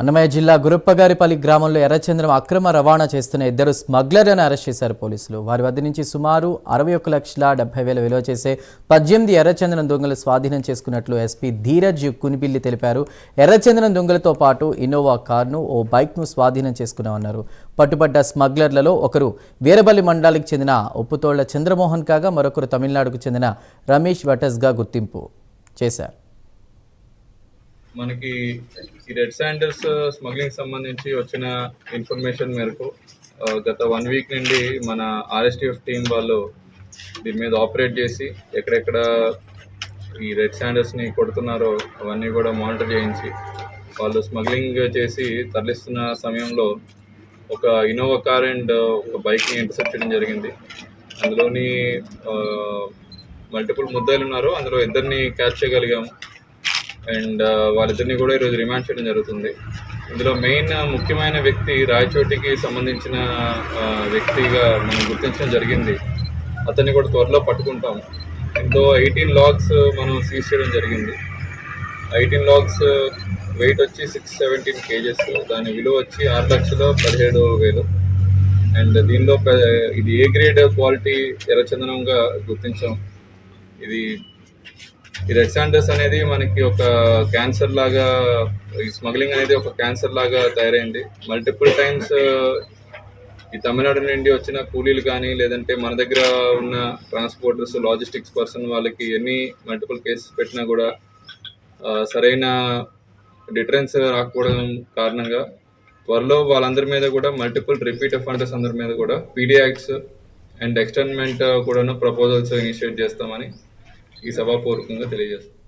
అన్నమయ్య జిల్లా గురుప్పగారిపల్లి గ్రామంలో ఎర్రచంద్రం అక్రమ రవాణా చేస్తున్న ఇద్దరు స్మగ్లర్లను అరెస్ట్ చేశారు పోలీసులు. వారి వద్ద నుంచి సుమారు అరవై ఒక్క లక్షల డెబ్బై వేల విలువ చేసే పద్దెనిమిది ఎర్రచంద్రం దొంగలు స్వాధీనం చేసుకున్నట్లు ఎస్పీ ధీరజ్ కునిపిల్లి తెలిపారు. ఎర్రచంద్రం దొంగలతో పాటు ఇన్నోవా కార్ను ఓ బైక్ను స్వాధీనం చేసుకున్నామన్నారు. పట్టుబడ్డ స్మగ్లర్లలో ఒకరు వీరబల్లి మండలానికి చెందిన ఉప్పుతోళ్ళ చంద్రమోహన్ కాగా మరొకరు తమిళనాడుకు చెందిన రమేష్ వటస్గా గుర్తింపు చేశారు. మనకి ఈ రెడ్ శాండల్స్ స్మగ్లింగ్ సంబంధించి వచ్చిన ఇన్ఫర్మేషన్ మేరకు uh, గత వన్ వీక్ నుండి మన ఆర్ఎస్టీఎఫ్ టీం వాళ్ళు దీని మీద ఆపరేట్ చేసి ఎక్కడెక్కడ ఈ రెడ్ శాండల్స్ని కొడుతున్నారో అవన్నీ కూడా మానిటర్ చేయించి వాళ్ళు స్మగ్లింగ్ చేసి తరలిస్తున్న సమయంలో ఒక ఇన్నోవా కార్ అండ్ ఒక బైక్ని ఇంటర్సెప్ట్ చేయడం జరిగింది. అందులోని uh, మల్టిపుల్ ముద్దాయిలు ఉన్నారు అందులో ఇద్దరిని క్యాచ్ చేయగలిగాము. అండ్ వాళ్ళిద్దరిని కూడా ఈరోజు రిమాండ్ చేయడం జరుగుతుంది. ఇందులో మెయిన్ ముఖ్యమైన వ్యక్తి రాయచోటికి సంబంధించిన వ్యక్తిగా మనం గుర్తించడం జరిగింది. అతన్ని కూడా త్వరలో పట్టుకుంటాం. ఇందులో ఎయిటీన్ లాగ్స్ మనం సీజ్ చేయడం జరిగింది. ఎయిటీన్ లాగ్స్ వెయిట్ వచ్చి సిక్స్ సెవెంటీన్ కేజెస్. దాని విలువ వచ్చి ఆరు లక్షల పదిహేడు వేలు. అండ్ దీనిలో ఇది ఏ గ్రేడ్ క్వాలిటీ ఎర్రచందనంగా గుర్తించాం. ఇది ఈ రెడ్ సాండర్స్ అనేది మనకి ఒక క్యాన్సర్ లాగా ఈ స్మగ్లింగ్ అనేది ఒక క్యాన్సర్ లాగా తయారైంది. మల్టిపుల్ టైమ్స్ ఈ తమిళనాడు నుండి వచ్చిన కూలీలు కానీ లేదంటే మన దగ్గర ఉన్న ట్రాన్స్పోర్టర్స్ లాజిస్టిక్స్ పర్సన్ వాళ్ళకి ఎన్ని మల్టిపుల్ కేసెస్ పెట్టినా కూడా సరైన డిటరెన్స్ రాకపోవడం కారణంగా త్వరలో వాళ్ళందరి మీద కూడా మల్టిపుల్ రిపీట్ అఫెండర్స్ అందరి మీద కూడా P D acts and externment కూడా ప్రపోజల్స్ ఇనిషియేట్ చేస్తామని ఈ సభాపూర్వకంగా తెలియజేస్తాం.